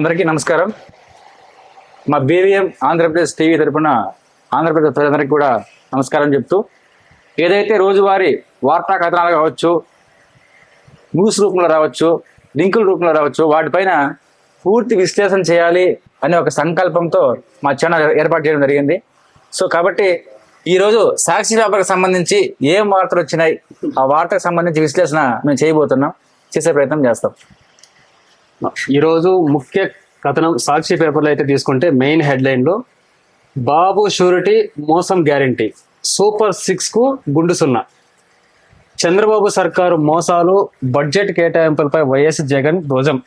అందరికీ నమస్కారం. మా బీవీఎం ఆంధ్రప్రదేశ్ టీవీ తరపున ఆంధ్రప్రదేశ్ ప్రజలందరికీ కూడా నమస్కారం చెప్తూ ఏదైతే రోజువారీ వార్తా కథనాలు కావచ్చు న్యూస్ రూపంలో రావచ్చు లింకుల రూపంలో రావచ్చు వాటిపైన పూర్తి విశ్లేషణ చేయాలి అనే ఒక సంకల్పంతో మా ఛానల్ ఏర్పాటు చేయడం జరిగింది. సో కాబట్టి ఈరోజు సాక్షి పేపర్కి సంబంధించి ఏం వార్తలు వచ్చినాయి ఆ వార్తకు సంబంధించి విశ్లేషణ మేము చేయబోతున్నాం. చేసే ప్రయత్నం చేస్తాం. ఈరోజు ముఖ్య కథనం సాక్షి పేపర్లో అయితే తీసుకుంటే మెయిన్ హెడ్లైన్లో బాబు షూరిటీ మోసం గ్యారంటీ. సూపర్ సిక్స్కు గుండు సున్నా. చంద్రబాబు సర్కారు మోసాలు బడ్జెట్ కేటాయింపులపై వైఎస్ జగన్ ధ్వజం.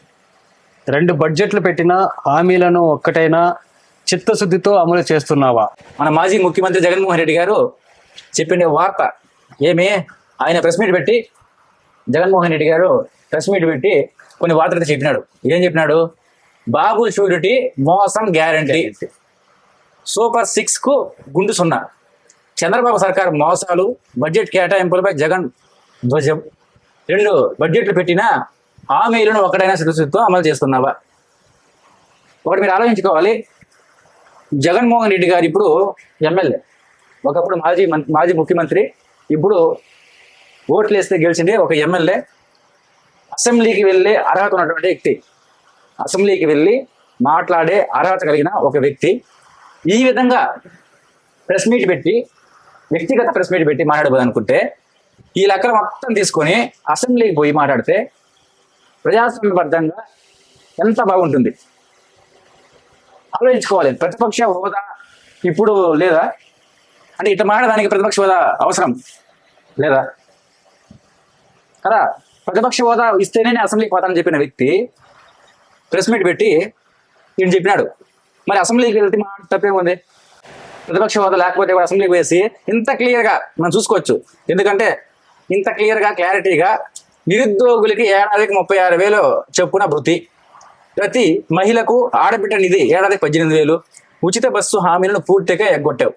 రెండు బడ్జెట్లు పెట్టిన హామీలను ఒక్కటైనా చిత్తశుద్ధితో అమలు చేస్తున్నావా? మన మాజీ ముఖ్యమంత్రి జగన్మోహన్ రెడ్డి గారు చెప్పిన వార్త ఏమే? ఆయన ప్రెస్ మీట్ పెట్టి జగన్మోహన్ రెడ్డి గారు ప్రెస్ మీట్ పెట్టి కొన్ని వార్తలు చెప్పినాడు. ఏం చెప్పినాడు? బాబు షూరిటీ మోసం గ్యారంటీ. సూపర్ సిక్స్కు గుండు సున్నా. చంద్రబాబు సర్కార్ మోసాలు బడ్జెట్ కేటాయింపులపై జగన్ ధ్వజం. రెండు బడ్జెట్లు పెట్టినా హామీలను ఒకటైనా చిత్తశుద్ధితో అమలు చేస్తున్నావా? ఒకటి మీరు ఆలోచించుకోవాలి. జగన్మోహన్ రెడ్డి గారు ఇప్పుడు ఎమ్మెల్యే. ఒకప్పుడు మాజీ మాజీ ముఖ్యమంత్రి. ఇప్పుడు ఓట్లు వేస్తే గెలిచిండే ఒక ఎమ్మెల్యే. అసెంబ్లీకి వెళ్ళే అర్హత ఉన్నటువంటి వ్యక్తి. అసెంబ్లీకి వెళ్ళి మాట్లాడే అర్హత కలిగిన ఒక వ్యక్తి. ఈ విధంగా ప్రెస్ మీట్ పెట్టి వ్యక్తిగత ప్రెస్ మీట్ పెట్టి మాట్లాడబోదనుకుంటే ఈ లెక్కలు మొత్తం తీసుకొని అసెంబ్లీకి పోయి మాట్లాడితే ప్రజాస్వామ్యబద్ధంగా ఎంత బాగుంటుంది? ఆలోచించుకోవాలి. ప్రతిపక్ష హోదా ఇప్పుడు లేదా? అంటే ఇట్లా మాట్లాడడానికి ప్రతిపక్ష హోదా అవసరం లేదా? కదా? ప్రతిపక్ష హోదా ఇస్తేనే నేను అసెంబ్లీకి పోతానని చెప్పిన వ్యక్తి ప్రెస్ మీట్ పెట్టి ఈయన చెప్పినాడు. మరి అసెంబ్లీకి వెళ్తే మా తప్పేముంది ప్రతిపక్ష హోదా లేకపోతే కూడా అసెంబ్లీకి వేసి ఇంత క్లియర్గా మనం చూసుకోవచ్చు. ఎందుకంటే ఇంత క్లియర్గా క్లారిటీగా నిరుద్యోగులకి ఏడాదికి ముప్పై ఆరు వేలు చొప్పున భృతి. ప్రతి మహిళకు ఆడబిడ్డ నిధి ఏడాదికి పద్దెనిమిది వేలు. ఉచిత బస్సు హామీలను పూర్తిగా ఎగ్గొట్టావు.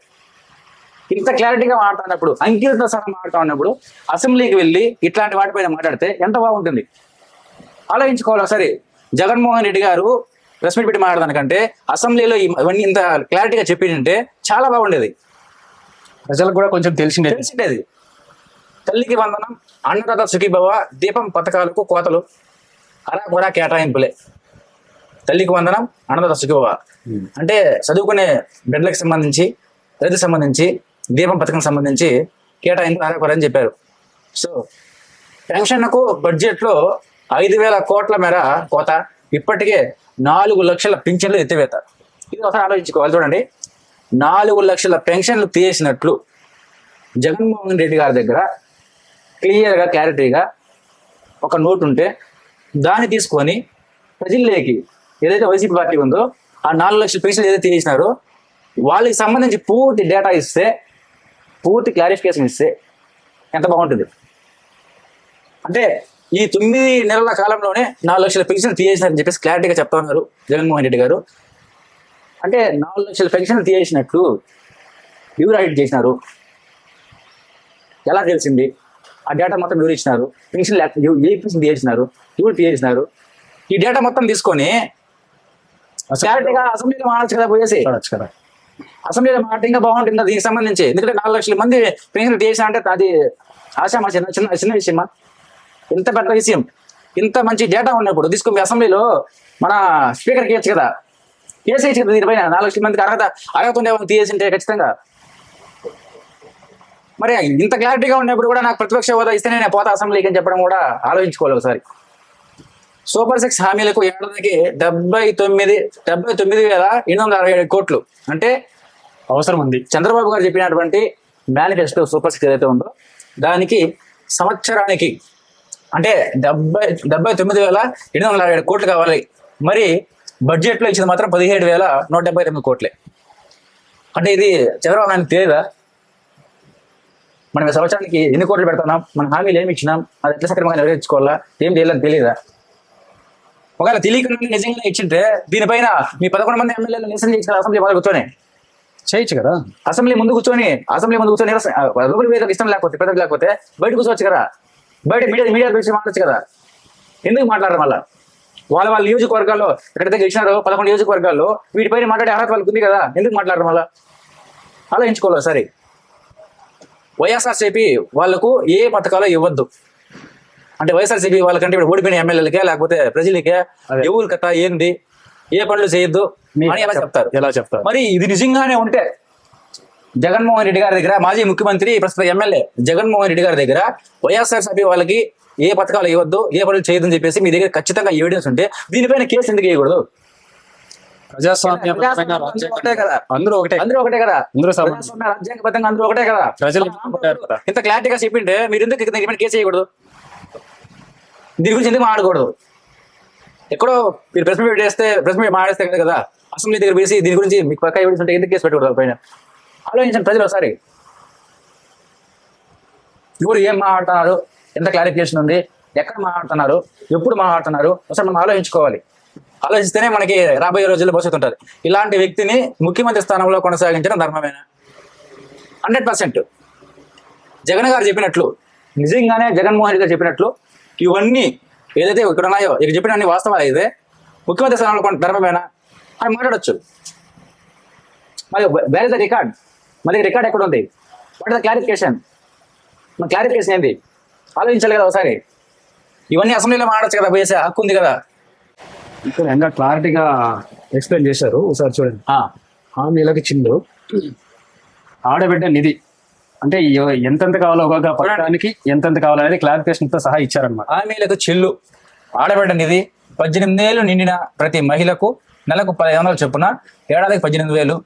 ఇంత క్లారిటీగా మాట్లాడినప్పుడు అంకిత సహా మాట్లాడినప్పుడు అసెంబ్లీకి వెళ్ళి ఇట్లాంటి వాటిపైన మాట్లాడితే ఎంత బాగుంటుంది? ఆలోచించుకోవాలి? ఒకసారి జగన్మోహన్ రెడ్డి గారు ప్రెస్ మీట్ పెట్టి మాట్లాడడానికంటే అసెంబ్లీలో ఇవన్నీ ఇంత క్లారిటీగా చెప్పిందంటే చాలా బాగుండేది. ప్రజలకు కూడా కొంచెం తెలిసిండే తెలిసిండేది. తల్లికి వందనం అన్నదాత సుఖీభవ దీపం పథకాలకు కోతలు అరా కేటాయింపులే. తల్లికి వందనం అన్నదాత సుఖీభవ. అంటే చదువుకునే బిడ్డలకు సంబంధించి రైతుకు సంబంధించి దీపం పథకం సంబంధించి కేటాయింపు అరా చెప్పారు. సో పెన్షన్కు బడ్జెట్లో ఐదు వేల కోట్ల మేర కోత ఇప్పటికే నాలుగు లక్షల పింఛన్లు ఎత్తివేత. ఇది ఒకసారి ఆలోచించుకోవాలి చూడండి. నాలుగు లక్షల పెన్షన్లు తీసేసినట్లు జగన్మోహన్ రెడ్డి గారి దగ్గర క్లియర్గా క్లారిటీగా ఒక నోట్ ఉంటే దాన్ని తీసుకొని ప్రజల్లోకి ఏదైతే వైసీపీ పార్టీ ఉందో ఆ నాలుగు లక్షల పెన్షన్లు ఏదైతే తీసినారో వాళ్ళకి సంబంధించి పూర్తి డేటా ఇస్తే పూర్తి క్లారిఫికేషన్ ఇస్తే ఎంత బాగుంటుంది? అంటే ఈ తొమ్మిది నెలల కాలంలోనే నాలుగు లక్షల పెన్షన్లు తీసేసినారని చెప్పేసి క్లారిటీగా చెప్తా ఉన్నారు జగన్మోహన్ రెడ్డి గారు. అంటే నాలుగు లక్షల పెన్షన్లు తీసేసినట్లు ఎవరు రైట్ చేసినారు. ఎలా తెలిసింది? ఆ డేటా మొత్తం ఎవరు ఇచ్చినారు పెన్షన్ ఏ పెన్షన్ తీసేసినారు ఎవరు తీసేసినారు ఈ డేటా మొత్తం తీసుకొని క్లారిటీగా అసెంబ్లీలో మాట్లాడచ్చు కదా పోయేసి. అసెంబ్లీలో మాట ఇంకా బాగుంటుంది దీనికి సంబంధించి. ఎందుకంటే నాలుగు లక్షల మంది పెన్షన్ తీసిన అంటే అది ఆశామా చిన్న చిన్న చిన్న విషయమా? ఇంత పెద్ద విషయం. ఇంత మంచి డేటా ఉన్నప్పుడు తీసుకుని అసెంబ్లీలో మన స్పీకర్కి ఇవ్వచ్చు కదా. కేసేయచ్చు కదా దీనిపైన నాలుగు లక్షల మందికి అర్హత అర్హత ఉండే తీయేసింటే ఖచ్చితంగా. మరి ఇంత క్లారిటీగా ఉన్నప్పుడు కూడా నాకు ప్రతిపక్ష హోదా ఇస్తేనే నేను పోతా అసెంబ్లీకి అని చెప్పడం కూడా ఆలోచించుకోవాలి ఒకసారి. సూపర్ సిక్స్ హామీలకు ఏడాదికి డెబ్బై తొమ్మిది డెబ్బై తొమ్మిది వేల ఎనిమిది వందల అరవై ఏడు కోట్లు. అంటే అవసరం ఉంది చంద్రబాబు గారు చెప్పినటువంటి మేనిఫెస్టో సూపర్ సిక్స్ ఏదైతే ఉందో దానికి సంవత్సరానికి అంటే డెబ్బై డెబ్బై తొమ్మిది వేల ఎనిమిది వందల అరవై ఏడు కోట్లు కావాలి. మరి బడ్జెట్లో ఇచ్చింది మాత్రం పదిహేడు వేల నూట డెబ్బై తొమ్మిది కోట్లే. అంటే ఇది చంద్రబాబు నాయుడు తెలియదా? మనం సంవత్సరానికి ఎన్ని కోట్లు పెడుతున్నాం? మన హామీలు ఏమి ఇచ్చినాం? అది ఎట్లా సక్రమంగా నెరవేర్చుకోవాలా? ఏం చేయాలని తెలియదా? ఒకవేళ తెలియకుండా నిజంగా ఇచ్చింటే దీనిపైన మీ పదకొండు మంది ఎమ్మెల్యేలు నిరసన చేసిన అసెంబ్లీ మొదలు కూర్చొని చేయొచ్చు కదా. అసెంబ్లీ ముందు కూర్చొని అసెంబ్లీ ముందు కూర్చొని లోపలికి పోయేందుకు ఇష్టం లేకపోతే పెద్దలు లేకపోతే బయట కూర్చోవచ్చు కదా. బయట మీడియా మీడియా గురించి మాట్లాడచ్చు కదా. ఎందుకు మాట్లాడరు మళ్ళా వాళ్ళ వాళ్ళ నియోజకవర్గాల్లో ఎక్కడైతే గెలిచినారో పదకొండు నియోజకవర్గాల్లో వీటిపైన మాట్లాడే అర్హత వాళ్ళకి ఉంది కదా. ఎందుకు మాట్లాడరు మళ్ళా ఆలోచించుకోవాలి సరే వైఎస్ఆర్సీపీ వాళ్ళకు ఏ పథకాలు ఇవ్వద్దు. అంటే వైఎస్ఆర్సీపీ వాళ్ళకంటే ఇప్పుడు ఓడిపోయిన ఎమ్మెల్యేలకే లేకపోతే ప్రజలకే. ఎవరు కథ ఏంది? ఏ పనులు చేయొద్దు అని ఎలా చెప్తారు. ఎలా చెప్తారు? మరి ఇది నిజంగానే ఉంటే జగన్మోహన్ రెడ్డి గారి దగ్గర మాజీ ముఖ్యమంత్రి ప్రస్తుత ఎమ్మెల్యే జగన్మోహన్ రెడ్డి గారి దగ్గర వైఎస్ఆర్సీపీ వాళ్ళకి ఏ పథకాలు ఇవ్వద్దు ఏ పనులు చేయొద్దని చెప్పేసి మీ దగ్గర ఖచ్చితంగా ఎవిడెన్స్ ఉంటే దీనిపైన కేసు ఎందుకు వేయకూడదు? ప్రజాస్వామ్య. అందరూ ఒకటే. అందరూ ఒకటే కదా. అందరూ రాజ్యాంగబద్ధంగా ఒకటే కదా. ప్రజలు. ఇంత క్లారిటీగా చెప్పింటే మీరు ఎందుకు కేసు చేయకూడదు దీని గురించి ఎందుకు మాట్లాడకూడదు? ఎక్కడో మీరు ప్రెస్ మీట్ చేస్తే ప్రెస్ మీట్ మాట్లాడిస్తే కదా కదా అసెంబ్లీ దగ్గర వేసి దీని గురించి మీకు పక్క ఎవిడెన్స్ ఉంటే ఎందుకు కేసు పెట్టకూడదు పైన? ఆలోచించండి ప్రజలు ఒకసారి. ఎవరు ఏం మాట్లాడుతున్నారు? ఎంత క్లారిఫికేషన్ ఉంది? ఎక్కడ మాట్లాడుతున్నారు? ఎప్పుడు మాట్లాడుతున్నారు? ఒకసారి మనం ఆలోచించుకోవాలి. ఆలోచిస్తేనే మనకి రాబోయే రోజుల్లో భవిష్యత్తు ఉంటుంది. ఇలాంటి వ్యక్తిని ముఖ్యమంత్రి స్థానంలో కొనసాగించడం ధర్మమేనా? Hundred percent. జగన్ గారు చెప్పినట్లు నిజంగానే జగన్మోహన్ రెడ్డి గారు చెప్పినట్లు ఇవన్నీ ఏదైతే ఇక్కడ ఉన్నాయో ఇక్కడ చెప్పిన అన్ని వాస్తవాలు అయితే ముఖ్యమంత్రి స్థానంలో కొంత ధర్మమేనా? అని మాట్లాడొచ్చు. మరి వేర్ ద రికార్డ్ మరి రికార్డ్ ఎక్కడ ఉంది వాట్ ద క్లారిఫికేషన్ మన క్లారిఫికేషన్ ఏంది? ఆలోచించాలి కదా ఒకసారి. ఇవన్నీ అసెంబ్లీలో మాట్లాడచ్చు కదా వేసే హక్కు ఉంది కదా. ఇక్కడ ఇంకా క్లారిటీగా ఎక్స్ప్లెయిన్ చేశారు? ఒకసారి చూడండి. ఆ, హామీలకు చిందు. ఆడబిడ్డ నిధి. అంటే ఎంతెంత కావాలో ఒక్కొక్క పట్టణానికి ఎంతెంత కావాలనేది క్లారిఫికేషన్తో సహా ఇచ్చారనమాట హామీలకు చెల్లు ఆడబిడ్డ నిధి పద్దెనిమిది ఏళ్ళు నిండిన ప్రతి మహిళకు నెలకు పదిహేను వందలు చొప్పున ఏడాదికి పద్దెనిమిది వేలు.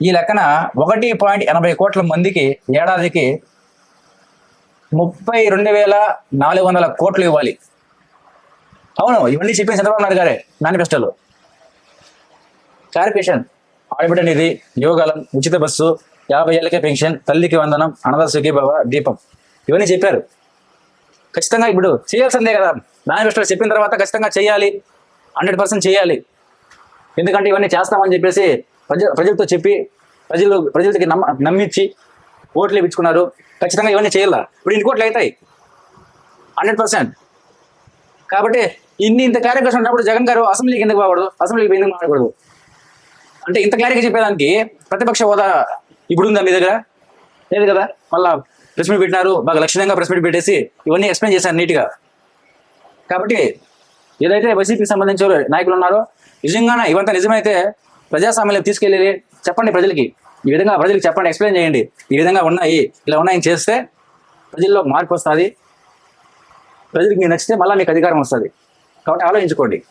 ఈ లెక్కన ఒకటి పాయింట్ ఎనభై కోట్ల మందికి ఏడాదికి ముప్పై రెండు వేల నాలుగు వందల కోట్లు ఇవ్వాలి. అవును ఇవన్నీ చెప్పిన చంద్రబాబు నాయుడు గారే మేనిఫెస్టోలో క్లారిఫికేషన్ ఆడబిడ్డ నిధి యోగాలం ఉచిత బస్సు యాభై ఏళ్ళకే పెన్షన్ తల్లికి వందనం అన్నద సుఖీభవ దీపం. ఇవన్నీ చెప్పారు. ఖచ్చితంగా ఇప్పుడు చేయాల్సిందే కదా. మేనిఫెస్టో చెప్పిన తర్వాత ఖచ్చితంగా చేయాలి. హండ్రెడ్ పర్సెంట్ చేయాలి. ఎందుకంటే ఇవన్నీ చేస్తామని చెప్పేసి ప్రజ ప్రజలతో చెప్పి ప్రజలు ప్రజలకి నమ్మ నమ్మించి ఓట్లు ఇప్పించుకున్నారు. ఖచ్చితంగా ఇవన్నీ చేయాలా? ఇప్పుడు ఇన్ని కోట్లు అవుతాయి. Hundred percent. కాబట్టి ఇన్ని ఇంత క్లారిఫికేషన్ ఉన్నప్పుడు జగన్ గారు అసెంబ్లీకి ఎందుకు పోకూడదు? అసెంబ్లీకి ఎందుకు మాట్లాడకూడదు? అంటే ఇంత క్లారిటీ చెప్పేదానికి ప్రతిపక్ష హోదా ఇప్పుడు ఉందా మీ దగ్గర? లేదు కదా? మళ్ళా ప్రెస్ మీట్ పెట్టినారు బాగా లక్షణంగా ప్రెస్ మీట్ పెట్టేసి ఇవన్నీ ఎక్స్ప్లెయిన్ చేశారు నీట్గా కాబట్టి ఏదైతే వైసీపీకి సంబంధించిన నాయకులు ఉన్నారో నిజంగానే ఇవంతా నిజమైతే ప్రజాస్వామ్యం తీసుకెళ్ళి చెప్పండి ప్రజలకి. ఈ విధంగా ప్రజలకు చెప్పండి ఎక్స్ప్లెయిన్ చేయండి. ఈ విధంగా ఉన్నాయి ఇలా ఉన్నాయని చేస్తే ప్రజల్లో మార్పు వస్తుంది. ప్రజలకు మీకు నచ్చితే మళ్ళీ మీకు అధికారం వస్తుంది. కాబట్టి ఆలోచించుకోండి.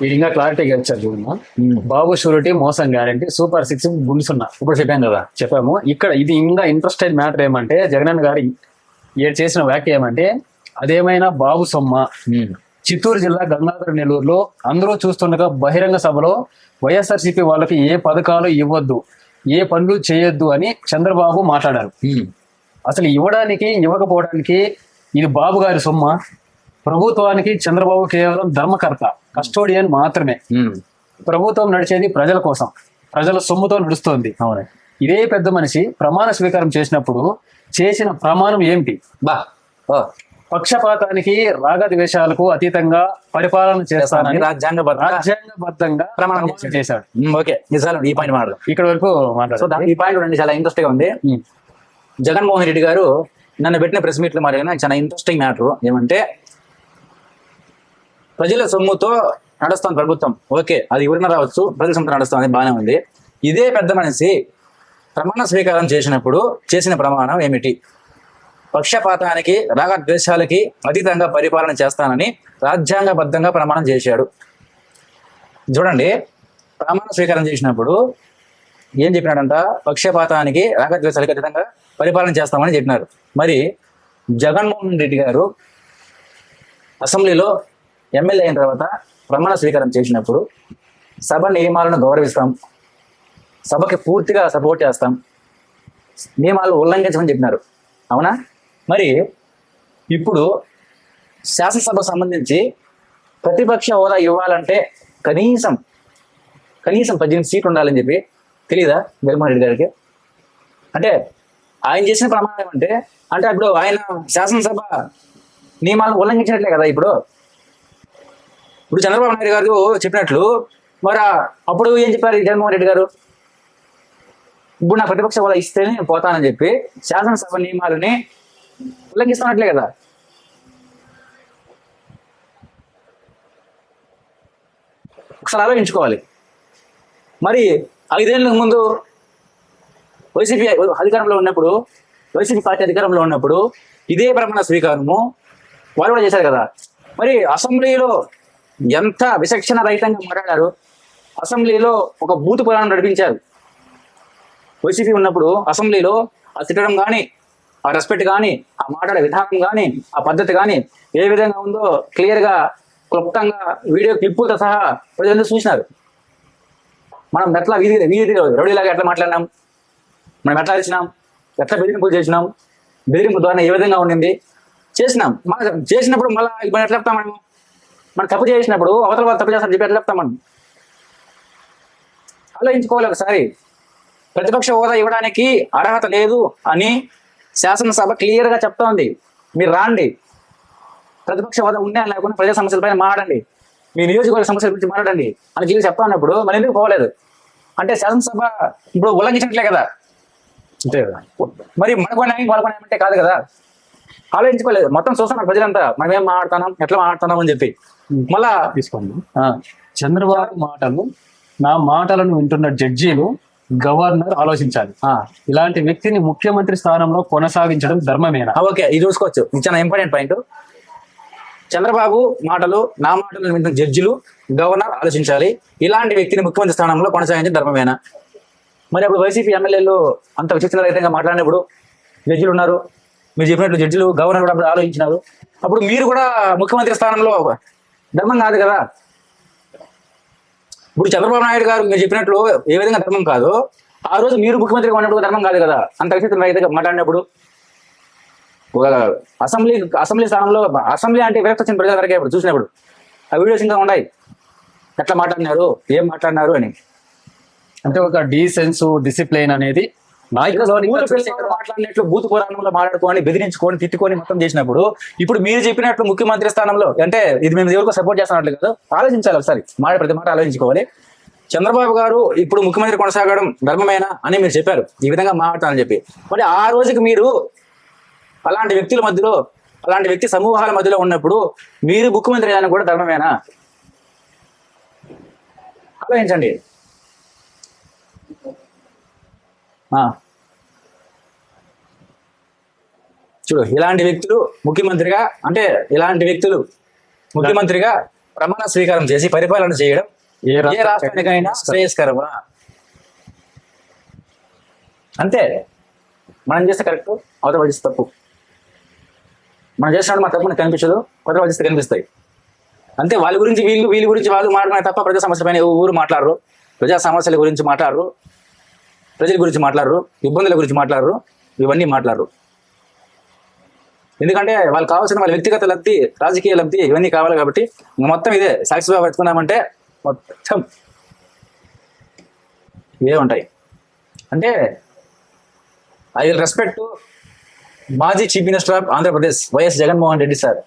మీరు ఇంకా క్లారిటీగా ఇచ్చారు చూడమ్మా బాబు షూరిటీ మోసం గ్యారంటీ సూపర్ సిక్స్ గుండుసున్నా ఇప్పుడు చెప్పాను కదా చెప్పాము. ఇక్కడ ఇది ఇంకా ఇంట్రెస్టెడ్ మ్యాటర్ ఏమంటే జగనన్న గారు ఏ చేసిన వ్యాఖ్య ఏమంటే అదేమైనా బాబు సొమ్మ. చిత్తూరు జిల్లా గంగాధర నెల్లూరులో అందరూ చూస్తుండగా బహిరంగ సభలో వైఎస్ఆర్సీపీ వాళ్ళకి ఏ పథకాలు ఇవ్వద్దు ఏ పనులు చేయొద్దు అని చంద్రబాబు మాట్లాడారు. అసలు ఇవ్వడానికి ఇవ్వకపోవడానికి ఇది బాబు గారి సొమ్మ? ప్రభుత్వానికి చంద్రబాబు కేవలం ధర్మకర్త కస్టోడియన్ మాత్రమే. ప్రభుత్వం నడిచేది ప్రజల కోసం ప్రజల సొమ్ముతో నడుస్తోంది. అవును. ఇదే పెద్ద మనిషి ప్రమాణ స్వీకారం చేసినప్పుడు చేసిన ప్రమాణం ఏమిటి? బా పక్షపాతానికి రాగద్వేషాలకు అతీతంగా పరిపాలన చేస్తానని రాజ్యాంగబద్ధ రాజ్యాంగబద్ధంగా ప్రమాణం చేశాడు. ఓకే. నిజాలు ఈ పాయింట్ మాట్లాడదాం ఇక్కడ వరకు మాట్లాడు. ఈ పాయింట్ చూడండి చాలా ఇంట్రెస్ట్గా ఉంది. జగన్మోహన్ రెడ్డి గారు నన్ను పెట్టిన ప్రెస్ మీట్లో మరి చాలా ఇంట్రెస్టింగ్ మ్యాటర్ ఏమంటే ప్రజల సొమ్ముతో నడుస్తాం ప్రభుత్వం. ఓకే అది ఎవరైనా రావచ్చు ప్రజల సొమ్ముతో నడుస్తుంది బాగానే ఉంది. ఇదే పెద్ద మనిషి ప్రమాణ స్వీకారం చేసినప్పుడు చేసిన ప్రమాణం ఏమిటి? పక్షపాతానికి రాగద్వేషాలకి అతీతంగా పరిపాలన చేస్తానని రాజ్యాంగబద్ధంగా ప్రమాణం చేశాడు. చూడండి ప్రమాణ స్వీకారం చేసినప్పుడు ఏం చెప్పినాడంట? పక్షపాతానికి రాగద్వేషాలకి అతీతంగా పరిపాలన చేస్తామని చెప్పినారు. మరి జగన్మోహన్ రెడ్డి గారు అసెంబ్లీలో ఎమ్మెల్యే అయిన తర్వాత ప్రమాణ స్వీకారం చేసినప్పుడు సభ నియమాలను గౌరవిస్తాం. సభకి పూర్తిగా సపోర్ట్ చేస్తాం. నియమాలు ఉల్లంఘించమని చెప్పినారు. అవునా? మరి ఇప్పుడు శాసనసభకు సంబంధించి ప్రతిపక్ష హోదా ఇవ్వాలంటే కనీసం కనీసం పద్దెనిమిది సీట్లు ఉండాలని చెప్పి తెలియదా జగన్మోహన్ రెడ్డి గారికి? అంటే ఆయన చేసిన ప్రమాణం ఏమంటే అంటే ఇప్పుడు ఆయన శాసనసభ నియమాలను ఉల్లంఘించినట్లే కదా ఇప్పుడు? ఇప్పుడు చంద్రబాబు నాయుడు గారు చెప్పినట్లు మరి అప్పుడు ఏం చెప్పారు జగన్మోహన్ రెడ్డి గారు? ఇప్పుడు నా ప్రతిపక్ష వల్ల ఇస్తేనే నేను పోతానని చెప్పి శాసనసభ నియమాలని ఉల్లంఘిస్తున్నట్లే కదా. ఒకసారి ఆలోచించుకోవాలి. మరి ఐదేళ్ళకు ముందు వైసీపీ అధికారంలో ఉన్నప్పుడు వైసీపీ పార్టీ అధికారంలో ఉన్నప్పుడు ఇదే ప్రమాణ స్వీకారము వాళ్ళు కూడా చేశారు కదా. మరి అసెంబ్లీలో ఎంత విచక్షణ రహితంగా మాట్లాడారు అసెంబ్లీలో ఒక బూత్ పురాణం నడిపించారు. వైసీపీ ఉన్నప్పుడు అసెంబ్లీలో ఆ తిట్టడం కానీ ఆ రెస్పెక్ట్ కానీ ఆ మాట్లాడే విధానం కానీ ఆ పద్ధతి కానీ ఏ విధంగా ఉందో క్లియర్గా క్లుప్తంగా వీడియో క్లిప్పులతో సహా ప్రజలందరూ చూసినారు. మనం ఎట్లా వీధి వీధి రౌడీలాగా ఎట్లా మాట్లాడినాం? మనం ఎట్లా ఇచ్చినాం ఎట్లా బెదిరింపులు చేసినాం? బెదిరింపు ద్వారా ఏ విధంగా ఉండింది? చేసినాం. మనం చేసినప్పుడు మళ్ళీ ఇప్పుడు ఎట్లా చెప్తాం మనము మనం తప్పు చేసినప్పుడు అవతల వాళ్ళు తప్పు చేస్తారని చెప్పి ఎట్లా చెప్తాం మనం? ఆలోచించుకోవాలి ఒకసారి. ప్రతిపక్ష హోదా ఇవ్వడానికి అర్హత లేదు అని శాసనసభ క్లియర్గా చెప్తా ఉంది మీరు రాండి. ప్రతిపక్ష హోదా ఉండే లేకుండా ప్రజా సమస్యలపైన మాట్లాడండి మీ నియోజకవర్గ సమస్యల గురించి మాట్లాడండి అని క్లియర్ చెప్తా ఉన్నప్పుడు మరి ఎందుకు పోలేదు? అంటే శాసనసభ ఇప్పుడు ఉల్లంఘించట్లే కదా? అంతే కదా. మరి మనకు న్యాయం వాళ్ళకు అంటే కాదు కదా? ఆలోచించుకోలేదు. మొత్తం చూస్తున్నారు ప్రజలంతా. మనం ఏం మాట్లాడుతున్నాం ఎట్లా మాట్లాడుతున్నాం అని చెప్పి. మళ్ళా తీసుకోండి. ఆ, చంద్రబాబు మాటలు నా మాటలను వింటున్న జడ్జీలు గవర్నర్ ఆలోచించాలి. ఆ, ఇలాంటి వ్యక్తిని ముఖ్యమంత్రి స్థానంలో కొనసాగించడం ధర్మమేనా? ఓకే ఇది చూసుకోవచ్చు. చాలా ఇంపార్టెంట్ పాయింట్ చంద్రబాబు మాటలు నా మాటలు వింటున్న జడ్జిలు గవర్నర్ ఆలోచించాలి. ఇలాంటి వ్యక్తిని ముఖ్యమంత్రి స్థానంలో కొనసాగించడం ధర్మమేనా? మరి అప్పుడు వైసీపీ ఎమ్మెల్యేలు అంత విచక్షణ రహితంగా మాట్లాడినప్పుడు జడ్జిలు ఉన్నారు. మీరు చెప్పినట్లు జడ్జిలు గవర్నర్ కూడా అప్పుడు ఆలోచించినారు. అప్పుడు మీరు కూడా ముఖ్యమంత్రి స్థానంలో ధర్మం కాదు కదా. ఇప్పుడు చంద్రబాబు నాయుడు గారు మీరు చెప్పినట్లు ఏ విధంగా ధర్మం కాదు ఆ రోజు మీరు ముఖ్యమంత్రిగా ఉన్నప్పుడు ధర్మం కాదు కదా. అంత విచక్షణ మాట్లాడినప్పుడు అసెంబ్లీ అసెంబ్లీ స్థానంలో అసెంబ్లీ అంటే విరక్త వచ్చిన ప్రజలందరికీ ఇప్పుడు చూసినప్పుడు. ఆ వీడియోస్ ఇంకా ఉన్నాయి. ఎట్లా మాట్లాడినారు ఏం మాట్లాడినారు అని. అంటే ఒక డీసెన్స్ డిసిప్లైన్ అనేది మాట్లాడినట్లు బూత్ పురాణంలో మాట్లాడుకొని బెదిరించుకొని తిట్టుకొని మొత్తం చేసినప్పుడు ఇప్పుడు మీరు చెప్పినట్లు ముఖ్యమంత్రి స్థానంలో అంటే ఇది మేము ఎవరికో సపోర్ట్ చేస్తున్నట్లు కాదు ఆలోచించాలి ఒకసారి. మాట ప్రతి మాట ఆలోచించుకోవాలి. చంద్రబాబు గారు ఇప్పుడు ముఖ్యమంత్రి కొనసాగడం ధర్మమేనా అని మీరు చెప్పారు. ఈ విధంగా మాట్లాడతానని చెప్పి. మరి ఆ రోజుకి మీరు అలాంటి వ్యక్తుల మధ్యలో అలాంటి వ్యక్తి సమూహాల మధ్యలో ఉన్నప్పుడు మీరు ముఖ్యమంత్రి అయినా కూడా ధర్మమేనా? ఆలోచించండి ఆ. చూడు ఇలాంటి వ్యక్తులు ముఖ్యమంత్రిగా అంటే ఇలాంటి వ్యక్తులు ముఖ్యమంత్రిగా ప్రమాణ స్వీకారం చేసి పరిపాలన చేయడం ఏ రాష్ట్రానికైనా శ్రేయస్కరమా? అంతే. మనం చేస్తే కరెక్ట్ అవతల వాళ్ళు తప్పు. మనం చేసినప్పుడు మా తప్పు మనకు కనిపించదు కొత్త వాళ్ళు కనిపిస్తాయి. అంతే వాళ్ళ గురించి వీళ్ళు వీళ్ళ గురించి వాళ్ళు మాట్లాడిన తప్ప ప్రజా సమస్యల పైన ఊరు మాట్లాడరు. ప్రజా సమస్యల గురించి మాట్లాడరు. ప్రజల గురించి మాట్లాడరు. ఇబ్బందుల గురించి మాట్లాడరు. ఇవన్నీ మాట్లాడరు. ఎందుకంటే వాళ్ళు కావాల్సిన వాళ్ళ వ్యక్తిగత లబ్ధి రాజకీయ లబ్ధి ఇవన్నీ కావాలి కాబట్టి మొత్తం ఇదే. సాక్షిగా పెట్టుకున్నామంటే మొత్తం ఇవే ఉంటాయి. అంటే ఐ విల్ రెస్పెక్ట్ మాజీ chief minister of Andhra Pradesh YS Jaganmohan Reddy sir.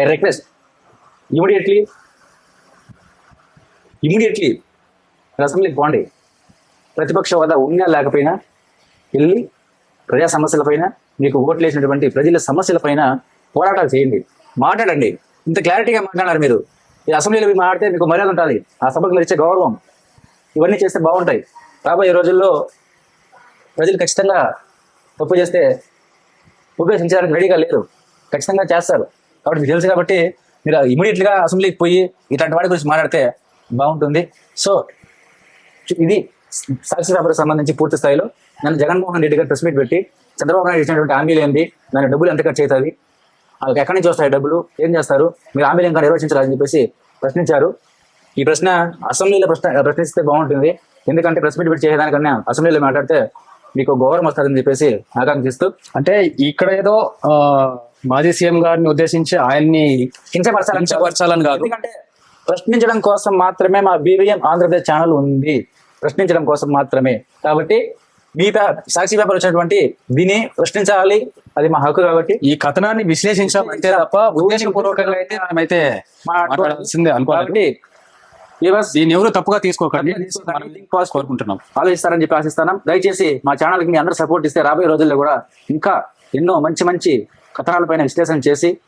I request immediately immediately అసెంబ్లీకి పోండి. ప్రతిపక్ష హోదా ఉన్నా లేకపోయినా వెళ్ళి ప్రజా సమస్యలపైన మీకు ఓట్లు వేసినటువంటి ప్రజల సమస్యలపైన పోరాటాలు చేయండి. మాట్లాడండి. ఇంత క్లారిటీగా మాట్లాడారు మీరు. ఈ అసెంబ్లీలో మీరు మాట్లాడితే మీకు మర్యాద ఉంటుంది ఆ సభకు మీరు ఇచ్చే గౌరవం. ఇవన్నీ చేస్తే బాగుంటాయి. రాబోయే రోజుల్లో ప్రజలు ఖచ్చితంగా తప్పు చేస్తే ఉపయోగించడానికి రెడీగా లేరు. ఖచ్చితంగా చేస్తారు. కాబట్టి మీకు తెలుసు కాబట్టి మీరు ఇమీడియట్గా అసెంబ్లీకి పోయి ఇట్లాంటి వాటి గురించి మాట్లాడితే బాగుంటుంది. సో ఇది సాక్షి పేపర్కి సంబంధించి పూర్తి స్థాయిలో నన్ను జగన్మోహన్ రెడ్డి గారు ప్రెస్ మీట్ పెట్టి చంద్రబాబు నాయుడు ఇచ్చినటువంటి హామీలు ఏంది? దాని డబ్బులు ఎంత ఖర్చు అవుతుంది వాళ్ళకి ఎక్కడి నుంచి వస్తాయి డబ్బులు? ఏం చేస్తారు? మీరు హామీలు ఇంకా నిర్వచించాలని చెప్పేసి ప్రశ్నించారు. ఈ ప్రశ్న అసెంబ్లీలో ప్రశ్న ప్రశ్నిస్తే బాగుంటుంది. ఎందుకంటే ప్రెస్ మీట్ పెట్టి చేసేదానికన్నా అసెంబ్లీలో మాట్లాడితే మీకు గౌరవం వస్తుందని చెప్పేసి ఆకాంక్షిస్తూ. అంటే ఇక్కడ ఏదో మాజీ సీఎం గారిని ఉద్దేశించి ఆయన్ని కించపరచాలని కాదు. ఎందుకంటే ప్రశ్నించడం కోసం మాత్రమే మా బీవీఎం ఆంధ్రప్రదేశ్ ఛానల్ ఉంది. ప్రశ్నించడం కోసం మాత్రమే. కాబట్టి మీ పే- సాక్షి పేపర్ వచ్చినటువంటి విని ప్రశ్నించాలి. అది మా హక్కు కాబట్టి. ఈ కథనాన్ని విశ్లేషించాలంటే తప్ప ఉద్దేశపూర్వకంగా అయితే మేమైతే మాట్లాడాల్సిందే అనుకోవాలి దీన్ని ఎవరు తప్పుగా తీసుకోకండి. కోరుకుంటున్నాం. ఆలోచిస్తారని చెప్పి ఆశిస్తున్నాం. దయచేసి మా ఛానల్కి మీ అందరూ సపోర్ట్ ఇస్తే రాబోయే రోజుల్లో కూడా ఇంకా ఎన్నో మంచి మంచి కథనాలపైన విశ్లేషణ చేసి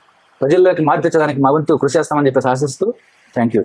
ప్రజల్లోకి మార్పు తెచ్చడానికి మా వంతు కృషి చేస్తామని చెప్పేసి ఆశిస్తూ థ్యాంక్ యూ.